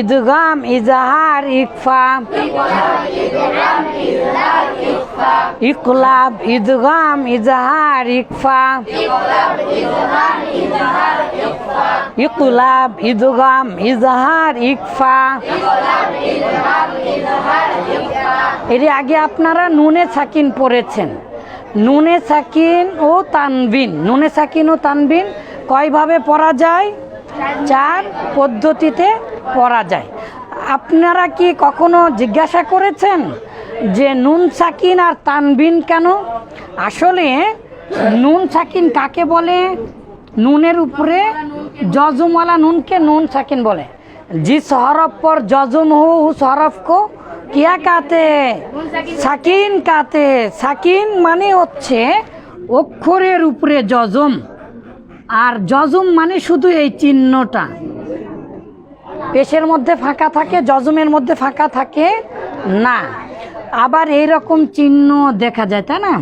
ইদগাম ইজাহার ইকফা ইকলাব ইদগাম ইজাহার ইকফা ইকলাব ইদগাম ইজাহার ইকফা এর আগে আপনারা নুনে সাকিন পড়েছেন। নুনে সাকিন ও তানবিন। নুনে সাকিন ও তানবিন কয়ভাবে পড়া যায়? চার পদ্ধতিতে পড়া যায়। আপনারা কি কখনো জিজ্ঞাসা করেছেন যে নুন সাকিন আর তানবিন কেন? আসলে নুন সাকিন কাকে বলে? নুনের উপরে জজমওয়ালা নুনকে নুন সাকিন বলে। যে সহরফ পর জজম হো উস কো, কিয়া কাতে? সাকিন কাতে। সাকিন মানে হচ্ছে অক্ষরের উপরে জজম আর জজম মানে শুধু এই চিহ্নটা। পেশের মধ্যে ফাঁকা থাকে জজমের মধ্যে ফাঁকা থাকে না। আবার এই রকম চিহ্ন দেখা যায়, তাই না?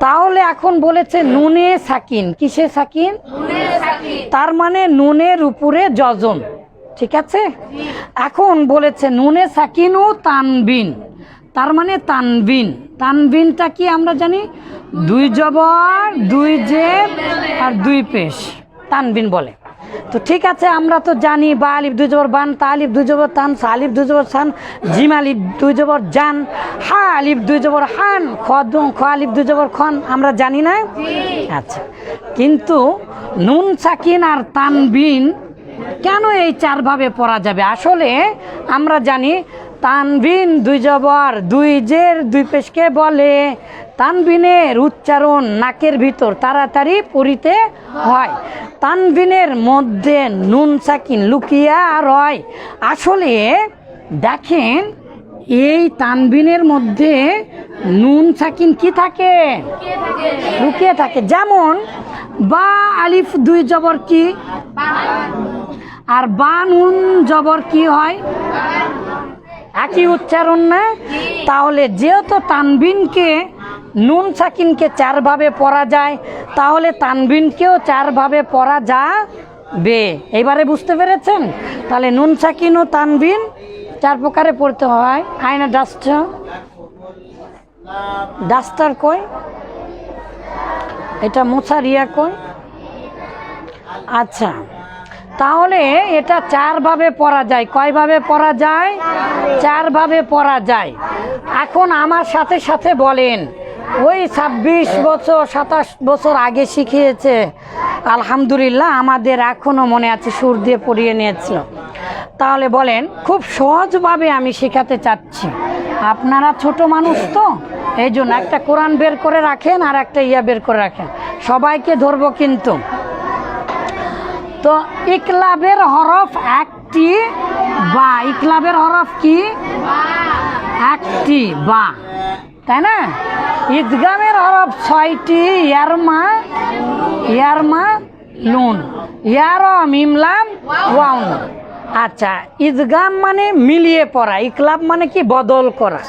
তাহলে এখন বলেছে নুনে সাকিন। কিসে সাকিন? তার মানে নুনের উপরে জজম ঠিক আছে? এখন বলেছে নুনে সাকিন ও তানবিন। তার মানে তানবিন। তানবিনটা কি আমরা জানি? দুই জবর, দুই জেব আর দুই পেশ। তানবিন বলে। তো ঠিক আছে, আমরা তো জানি বা আলিফ, দুই জবর বান, তা আলিফ, দুই জবর তান, সা আলিফ, দুই জবর সান, জিম আলিফ, দুই জবর জান, হা আলিফ, দুই জবর হান, খ খ আলিফ, দুই জবর খন, আমরা জানি না? আচ্ছা। কিন্তু নুন সাকিন আর তানবিন কেন এই চারভাবে পড়া যাবে? আসলে আমরা জানি তানবিন দুই জবর, দুই জের, দুই পেশকে বলে। তানবিনের উচ্চারণ নাকের ভিতর তাড়াতাড়ি পড়িতে হয়। তানবিনের মধ্যে নুন সাকিন লুকিয়া রয়। আসলে দেখেন, এই তানবিনের মধ্যে নুন সাকিন কি থাকে? লুকিয়ে থাকে। যেমন, বা আলিফ দুই জবর কি? আর বা নুন জবর কি হয়? একই উচ্চারণ না? তাহলে যেহেতু তানবিনকে নুন সাকিনকে চারভাবে পড়া যায়, তাহলে তানবিনকেও চারভাবে পড়া যাবে। এবারে বুঝতে পেরেছেন? তাহলে নুন সাকিন ও তানবিন চার প্রকারে পড়তে হয়। আয়না ডাস্টার। ডাস্টার কই এটা মোছারিয়া কই আচ্ছা। তাহলে এটা চারভাবে পড়া যায়। কয়ভাবে পড়া যায়? চারভাবে পড়া যায়। এখন আমার সাথে সাথে বলেন, ওই ছাব্বিশ বছর, সাতাশ বছর আগে শিখিয়েছে। আলহামদুলিল্লাহ আমাদের এখনও মনে আছে, সুর দিয়ে পড়িয়ে নিয়েছিল। তাহলে বলেন, খুব সহজভাবে আমি শেখাতে চাচ্ছি। আপনারা ছোট মানুষ তো এই জন্য একটা কোরআন বের করে রাখেন আর একটা ইয়া বের করে রাখেন। সবাইকে ধরবো কিন্তু। তো ইকলাবের হরফ একটি, বা। ইকলাবের হরফ কি? একটি, বা। তাই না? ইদগামের হরফ ছয়টি ইয়ারমা ইয়ারমা লুন ইয়ার মিমলাম ওয়াউন আচ্ছা ঈদগাম মানে মিলিয়ে পড়া ইকলাব মানে কি বদল করা?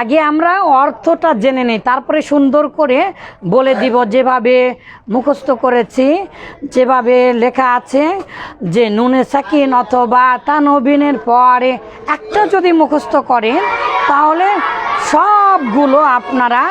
আগে আমরা অর্থটা জেনে নেই, তারপরে সুন্দর করে বলে দিব যেভাবে মুখস্থ করেছি, যেভাবে লেখা আছে যে নুনে সাকিন অথবা তানবিনের পরে একটা যদি মুখস্থ করেন, তাহলে সবগুলো আপনারা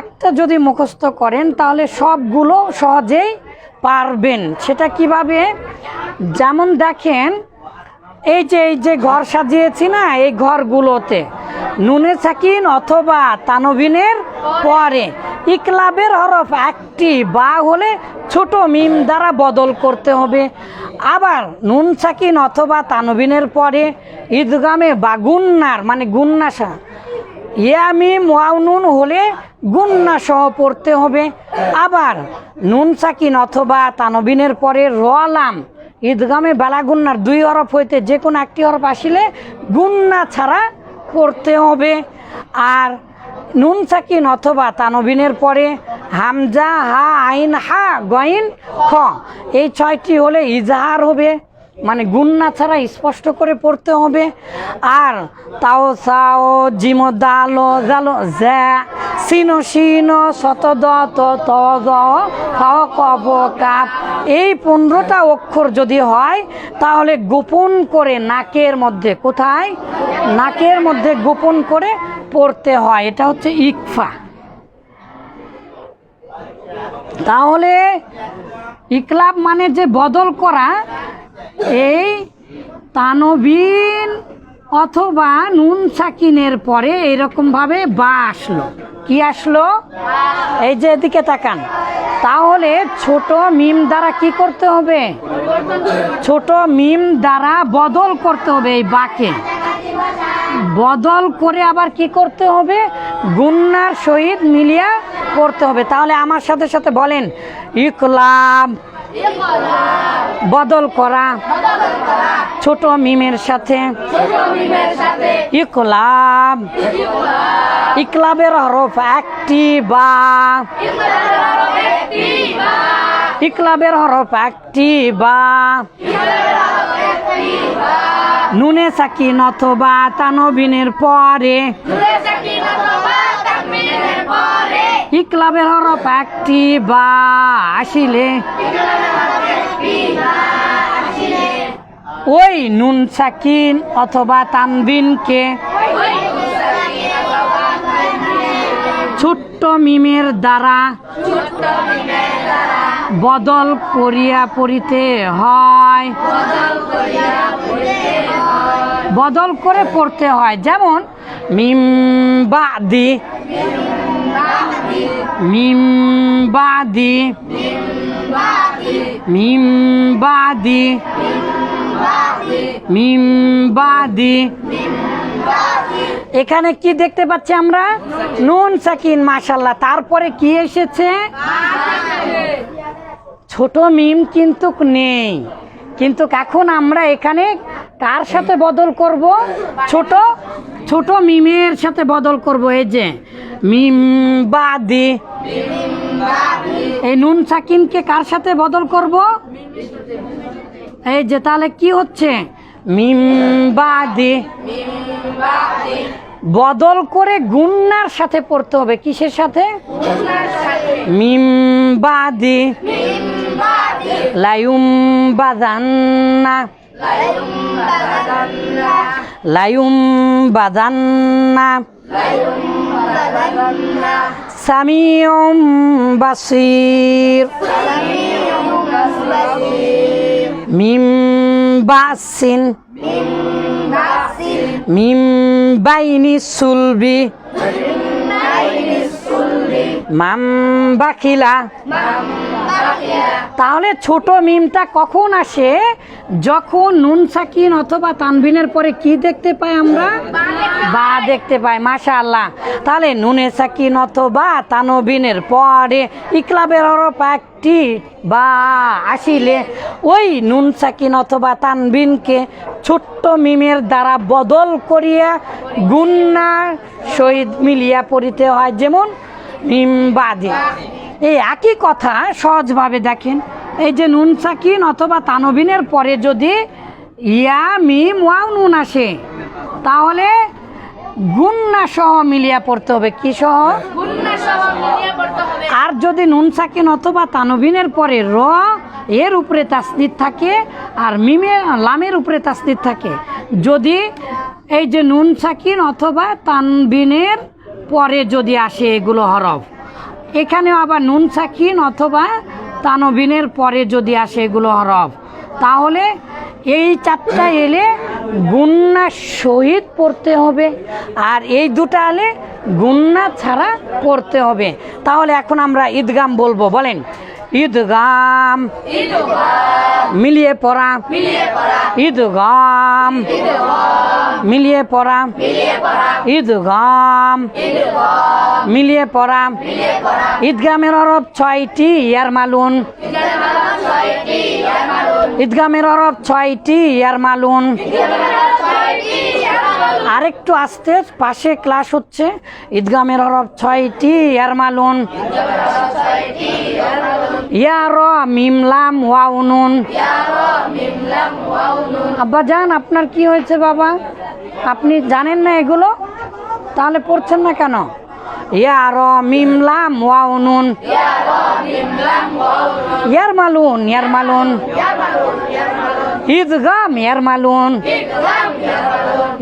একটা যদি মুখস্থ করেন, তাহলে সবগুলো সহজেই পারবেন। সেটা কীভাবে? যেমন দেখেন, এই যে এই যে ঘর সাজিয়েছি না, এই ঘরগুলোতে নুনে সাকিন অথবা তানবিনের পরে ইকলাবের হরফ একটি বা হলে ছোট মিম দ্বারা বদল করতে হবে। আবার নুন সাকিন অথবা তানবিনের পরে ঈদগামে বা গুন্নার মানে গুন্নাসা ইয়ামিম ওয়াউনুন হলে গুন্না সহ পড়তে হবে। আবার নুন সাকিন অথবা তানবিনের পরে রলাম ঈদগামে বেলা গুন্নার দুই হরফ হইতে যে কোনো একটি হরফ আসিলে গুন্না ছাড়া পড়তে হবে। আর নুন সাকিন অথবা তানবিনের পরে হামজা, হা, আইন, হা, গইন, খ। এই ছয়টি হলে ইজাহার হবে। মানে গুন্না ছাড়া স্পষ্ট করে পড়তে হবে। আর তাও সাও, জিমো দালো, জালো জ্যা সিনো সিনো শত ত কাপ এই পনেরোটা অক্ষর যদি হয়, তাহলে গোপন করে নাকের মধ্যে কোথায়? নাকের মধ্যে গোপন করে পড়তে হয়। এটা হচ্ছে ইকফা। তাহলে ইকলাব মানে যে বদল করা এই তানবিন অথবা নুন সাকিনের পরে এরকমভাবে বা আসলো। কি আসলো? এই যে এদিকে তাকান। তাহলে ছোট মিম দ্বারা কি করতে হবে? ছোট মিম দ্বারা বদল করতে হবে এই বাকে। বদল করে আবার কি করতে হবে? গুন্নার সহিত মিলিয়া করতে হবে। তাহলে আমার সাথে সাথে বলেন ইকলাব বদল করা, ছোট মিমের সাথে ইকলাব। ইকলাবের হরফ একটি বা। ইকলাবের হরফ একটি বা। নুনে সাকিন অথবা তানবিনের পরে। ইকলাবের হরফ একটি বা আসিলে। ওই নুন সাকিন অথবা তানবিনকে। ছোট্ট মিমের দ্বারা বদল করিয়া পড়িতে হয়। বদল করে পড়তে হয়। যেমন মিম বাদি। মিম বাদি। এখানে কি দেখতে পাচ্ছি আমরা? নুন সাকিন মাশাল্লাহ তারপরে কি এসেছে? ছোট মিম কিন্তু নেই। কিন্তু এখন আমরা এখানে কার সাথে বদল করব? ছোট ছোট মিমের সাথে বদল করব। এই যে মিম বা বাদি এই নুন সাকিনকে কার সাথে বদল করব? এই যে, তাহলে কি হচ্ছে? মিম বা বাদি বদল করে গুন্নার সাথে পড়তে হবে। কিসের সাথে? মিম বাদি লায়ুম বাজান্না লায়ুম বাজান্না সামিয়ম বাসির মিম বাসিন বাইনি সুলবি মাম বাকিলা। তাহলে ছোট মিমটা কখন আসে? যখন নুন সাকিন অথবা তানবিনের পরে কি দেখতে পাই আমরা? বা দেখতে পাই মাশা আল্লাহ তাহলে নুনে সাকিন অথবা তানবিনের পরে ইকলাবের হরফ একটি বা আসিলে ওই নুন সাকিন অথবা তানবিনকে ছোট্ট মিমের দ্বারা বদল করিয়া গুন্না সহিত মিলিয়া পড়িতে হয়। যেমন বাদে। এই একই কথা সহজভাবে দেখেন। এই যে নুন সাকিন অথবা তানবিনের পরে যদি ইয়া মিম ওয়াও নুন আসে তাহলে গুন্না সহ মিলিয়া পড়তে হবে। কি সহ? আর যদি নুন সাকিন অথবা তানবিনের পরে র এর উপরে তাসদিদ থাকে আর মিমে লামের উপরে তাসদিদ থাকে। যদি এই যে নুন সাকিন অথবা তানবিনের পরে যদি আসে এগুলো হরফ। এখানেও আবার নুন সাকিন অথবা তানবিনের পরে যদি আসে এগুলো হরফ। তাহলে এই চারটা এলে গুন্না সহিত পড়তে হবে আর এই দুটা এলে গুন্না ছাড়া পড়তে হবে। তাহলে এখন আমরা ঈদগাম বলব, বলেন। ঈদগাম। মিলিয়ে পড়া। ঈদগাম। মিলিয়ে পড়া। ঈদগাম। মিলিয়ে পড়া। ঈদগামের অরব ছয়টি ইয়ার মালুন। ঈদগামের অরব ছয়টি ইয়ার মালুন। আরেকটু আসতে, পাশে ক্লাস হচ্ছে। ঈদগামের হরফ ছয়টি ইয়ার মালুন র মিমলাম আব্বা যান আপনার কি হয়েছে বাবা? আপনি জানেন না এগুলো? তাহলে পড়ছেন না কেন? ইয়া র মিমলাম ইয়ার মালুন ইয়ার মালুন ঈদগাম ইয়ার মালুন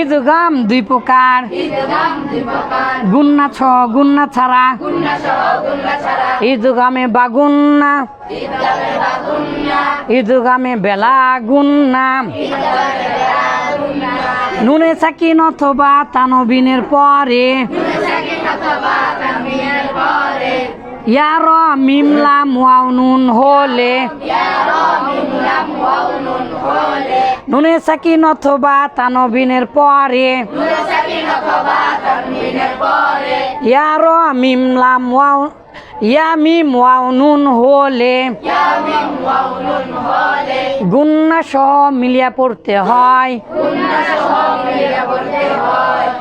ঈদগাম দুই প্রকার। গুন্না ছ, গুন্না ছাড়া। ঈদগামে বাগুন্না। ঈদগামে বেলা গুন্না নুনে সাকিন অথবা তানবিনের পরে। ইয়ার মিমলাম ওয়াউনুন হলে। নুনে সাকিন অথবা তানবিনের পরে। ইয়ারো মিমলাম ওয়াউ ইয়া মিম ওয়াউনুন হলে। গুন্না সহ মিলিয়া পড়তে হয়।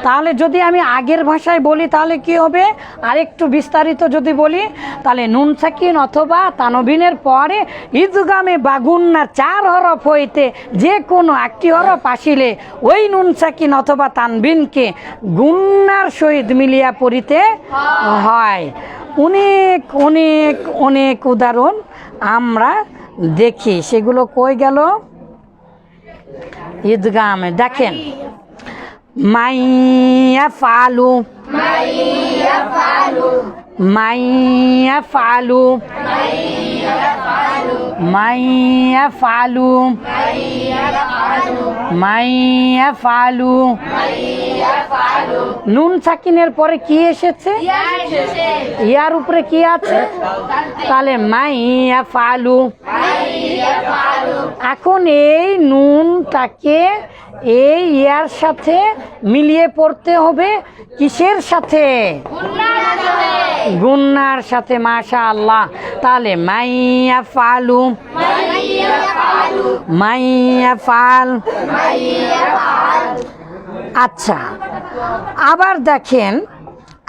তাহলে যদি আমি আগের ভাষায় বলি তাহলে কি হবে? আরেকটু বিস্তারিত যদি বলি তাহলে নুন সাকিন অথবা তানবিনের পরে ঈদগামে বাগুন্না চার হরফ হইতে যে কোনো একটি হরফ আসিলে ওই নুন সাকিন অথবা তানবিনকে গুন্নার সহিত মিলিয়া পড়িতে হয়। অনেক অনেক অনেক উদাহরণ আমরা দেখি। সেগুলো কই গেল? ঈদগামে। দেখেন। মাইয়া ফালু। মাইয়া ফালু। মাইয়া ফালু। মাইয়া ফালু। নুন সাকিনের পরে কি এসেছে? ইয়ার উপরে কি আছে? তাহলে মাইয়া ফালু। এখন এই নুনটাকে এই ইয়ার সাথে মিলিয়ে পড়তে হবে কিসের সাথে? গুন্নার সাথে মাশা আল্লাহ তাহলে মাইয়া ফালু। মাইয়া ফাল। আচ্ছা আবার দেখেন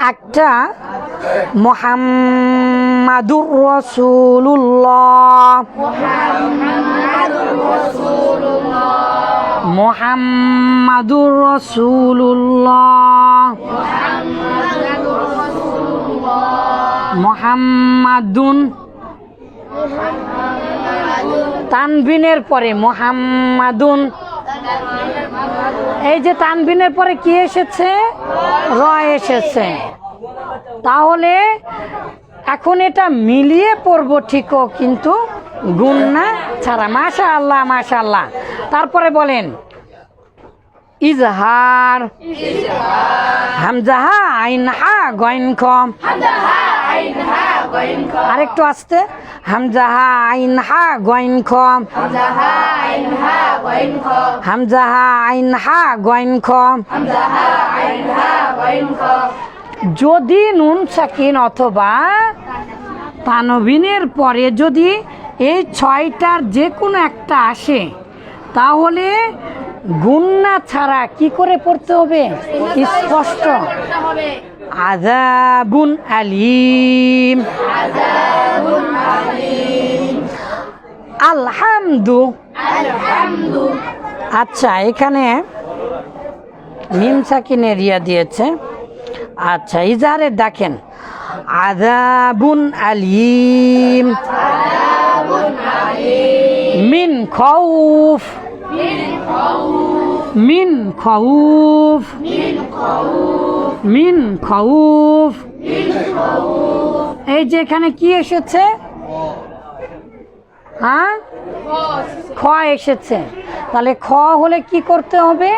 একটা মোহাম্মাদুর রসুল্লাহ মোহাম্মাদুর রসুল্লাহ মোহাম্মাদুন তানবিনের পরে মোহাম্মাদুন এই যে তানবিনের পরে কি এসেছে? র এসেছে। তাহলে এখন এটা মিলিয়ে পড়ব ঠিকও, কিন্তু গুণ না, ছাড়া। মাশা আল্লাহ আল্লাহ তারপরে বলেন ইজহার। হামজাহা আইন হা গইন খম আরেকটু আসতে। হামজাহা আইন হা গইন হামজাহা আইন হা গইন যদি নুন সাকিন অথবা তানবিনের পরে যদি এই ছয়টার যে কোনো একটা আসে, তাহলে গুন্না ছাড়া কি করে পড়তে হবে? স্পষ্ট। আজাবুন আলিম। আলহামদু। আচ্ছা এখানে মিম সাকিনের ইয়া দিয়েছে। আচ্ছা ইজাহারের দেখেন। আজাবুন আলিম। মিন খৌফ। মিন খাউফ। মিন খাউফ। এই যে এখানে কি এসেছে? হ্যাঁ? খ এসেছে। তাহলে খ হলে কি করতে হবে?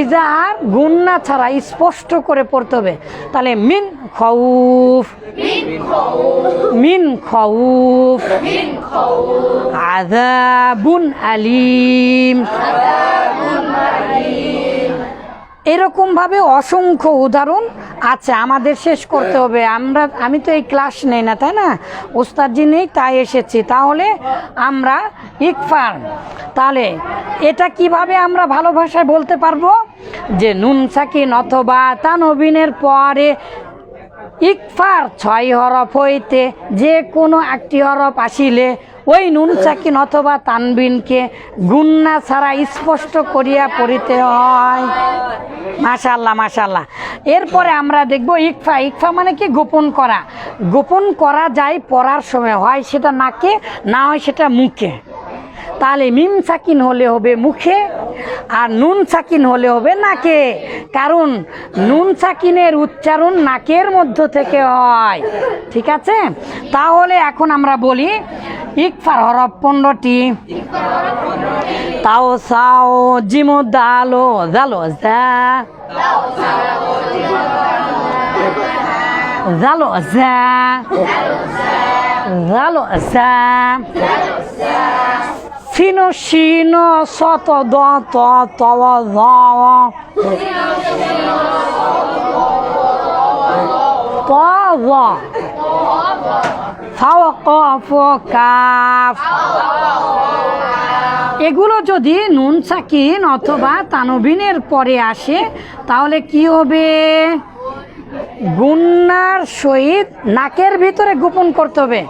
ইজাহার গুন্না ছাড়া স্পষ্ট করে পড়তে হবে। তাহলে মিন খৌফ মিন খৌফ আজাবুন আলিম। এরকম ভাবে অসংখ্য উদাহরণ আছে আমাদের শেষ করতে হবে। আমরা আমি তো এই ক্লাস নেই না তাই না? ওস্তাদজি নেই তাই এসেছি। তাহলে আমরা ইকফার। তাহলে এটা কীভাবে আমরা ভালো ভাষায় বলতে পারব? যে নুন সাকিন অথবা তানবিনের পরে ইকফার ছয় হরফ হইতে যে কোনো একটি হরফ আসিলে ওই নুন চাকিন অথবা তানবিনকে গুন্না ছাড়া স্পষ্ট করিয়া পড়িতে হয়। মাশাল্লাহ মাশাল্লাহ এরপরে আমরা দেখব ইকফা। ইকফা মানে কি? গোপন করা। গোপন করা যায় পড়ার সময়। হয় সেটা নাকে, না হয় সেটা মুখে। তাহলে মিম সাকিন হলে হবে মুখে আর নুন সাকিন হলে হবে নাকে। কারণ নুন সাকিনের উচ্চারণ নাকের মধ্য থেকে হয়। ঠিক আছে? তাহলে এখন আমরা বলি, ইকফার হরফ পনেরোটি। তাও সাও জিমো দালো জালো যা জালো যা জালো যা সিনো সিনো শত দ ত তব জ ত এগুলো যদি নুন সাকিন অথবা তানবিনের পরে আসে, তাহলে কি হবে? গুন্নার সহিত নাকের ভিতরে গোপন করতে হবে।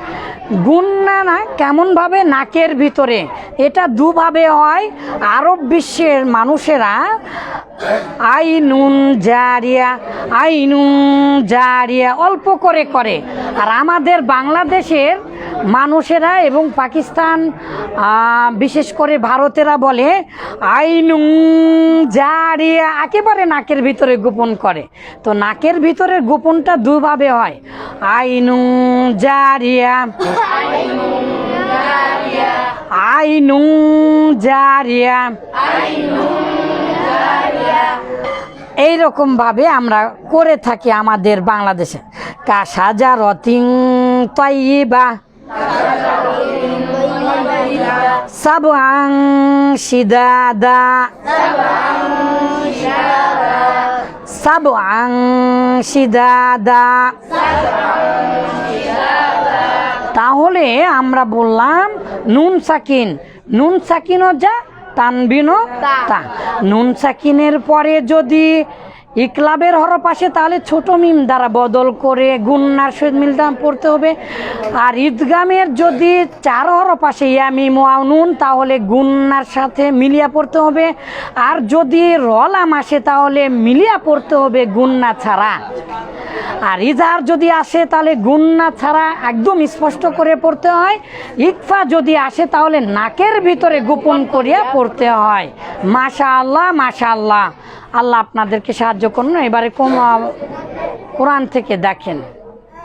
গুন্না না, কেমনভাবে নাকের ভিতরে? এটা দুভাবে হয়। আরব বিশ্বের মানুষেরা আইনুন জারিয়া আইনুন জারিয়া অল্প করে করে। আর আমাদের বাংলাদেশের মানুষেরা এবং পাকিস্তান বিশেষ করে ভারতেরা বলে, আইনুং জারিয়া একেবারে নাকের ভিতরে গোপন করে। তো নাকের ভিতরে গোপনটা দুভাবে হয়। আইনুং জারিয়া আইনুং জারিয়া এইরকম ভাবে আমরা করে থাকি আমাদের বাংলাদেশে। কাসাজা রতিং তৈবা সাবাং সিদাদা সাবাং সিদাদা তাহলে আমরা বললাম নুন সাকিন। নুন সাকিনও যা, তানবিনও তা। নুন সাকিনের পরে যদি ইকলাবের হরফ আসে, তাহলে ছোট মিম দ্বারা বদল করে গুন্নার সহিত মিলদাম পড়তে হবে। আর ঈদগামের যদি চার হরফ আসে, ইয়া, মিম তাহলে গুন্নার সাথে মিলিয়া পড়তে হবে। আর যদি রলাম আসে, তাহলে মিলিয়া পড়তে হবে গুন্না ছাড়া। আর ইজার যদি আসে, তাহলে গুন্না ছাড়া একদম স্পষ্ট করে পড়তে হয়। ইকফা যদি আসে, তাহলে নাকের ভিতরে গোপন করিয়া পড়তে হয়। মাশা আল্লাহ মাশা আল্লাহ আল্লাহ আপনাদেরকে সাহায্য করুন। এবারে কোন কোরআন থেকে দেখেন।